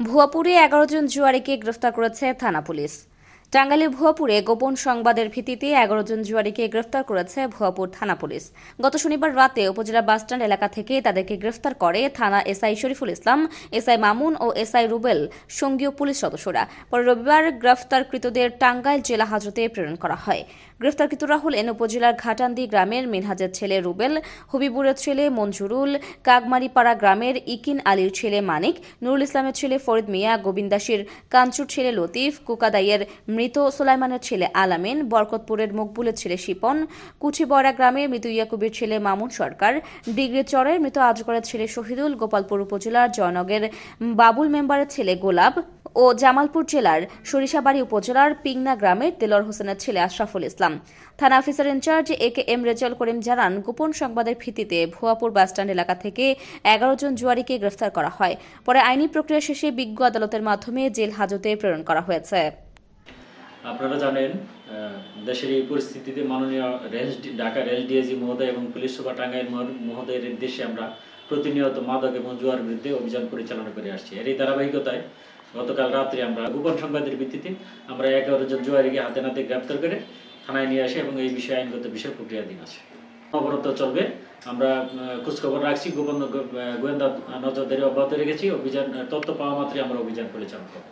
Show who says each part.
Speaker 1: ভুয়াপুরে এগারো জন জুয়ারিকে গ্রেফতার করেছে থানা পুলিশ। টাঙ্গাইলের ভুয়াপুরে গোপন সংবাদের ভিত্তিতে এগারো জন জুয়ারিকে গ্রেফতার করেছে ভুয়াপুর থানা পুলিশ। গত শনিবার রাতে উপজেলা বাসস্ট্যান্ড এলাকা থেকে তাদেরকে গ্রেফতার করে থানা এসআই শরীফুল ইসলাম, এসআই মামুন ও এসআই রুবেল, সঙ্গীয় পুলিশ সদস্যরা। পরে রবিবার গ্রেফতারকৃতদের টাঙ্গাইল জেলা হাজতে প্রেরণ করা হয়। গ্রেফতারকৃতরা হলেন উপজেলার ঘাটান্দি গ্রামের মিনহাজের ছেলে রুবেল, হবিবুরের ছেলে মঞ্জুরুল, কাকমারিপাড়া গ্রামের ইকিন আলীর ছেলে মানিক, নুরুল ইসলামের ছেলে ফরিদ মিয়া গোবিন্দাসীর কাঞ্চুর ছেলে লতিফ, কুকাদাইয়ের মৃত সোলাইমানের ছেলে আলামিন, বরকতপুরের মকবুলের ছেলে শিপন কুচিবড়া গ্রামের মৃত ইয়াকুবের ছেলে মামুন সরকার, ডিগ্রি চরের মৃত আজগরের ছেলে শহীদুল, গোপালপুর উপজেলার জয়নগের বাবুল মেম্বারের ছেলে গোলাপ ও জামালপুর জেলার সরিষাবাড়ি উপজেলার পিংনা গ্রামের দেলর হোসেনের ছেলে আশরাফুল ইসলাম। থানা officer in charge A K M Rezaul Karim জানান, গোপন সংবাদের ভিত্তিতে ভুয়াপুর বাসস্ট্যান্ড এলাকা থেকে এগারো জন জুয়ারিকে গ্রেফতার করা হয়। পরে আইনি প্রক্রিয়া শেষে বিজ্ঞ আদালতের মাধ্যমে জেল হাজতে প্রেরণ করা হয়েছে।
Speaker 2: আপনারা জানেন দেশের এই পরিস্থিতিতে মাননীয় রেঞ্জ ঢাকা রেঞ্জ ডিআইজি মহোদয় এবং পুলিশ সুপার টাঙ্গাইল মহোদয়ের নির্দেশে আমরা প্রতিনিয়ত মাদক এবং জুয়ার বিরুদ্ধে অভিযান পরিচালনা করে আসছি। এর এই ধারাবাহিকতায় গতকাল রাত্রে আমরা গোপন সংবাদের ভিত্তিতে আমরা এগারো জন জুয়ারিকে হাতে নাতে গ্রেপ্তার করে থানায় নিয়ে আসি এবং এই বিষয়ে আইনগত বিষয় প্রক্রিয়াধীন আছে। অবরত চলবে। আমরা খোঁজখবর রাখছি। গোপন গোয়েন্দা নজরদারি অব্যাহত রেখেছি। অভিযান, তথ্য পাওয়া মাত্রই আমরা অভিযান পরিচালনা করব।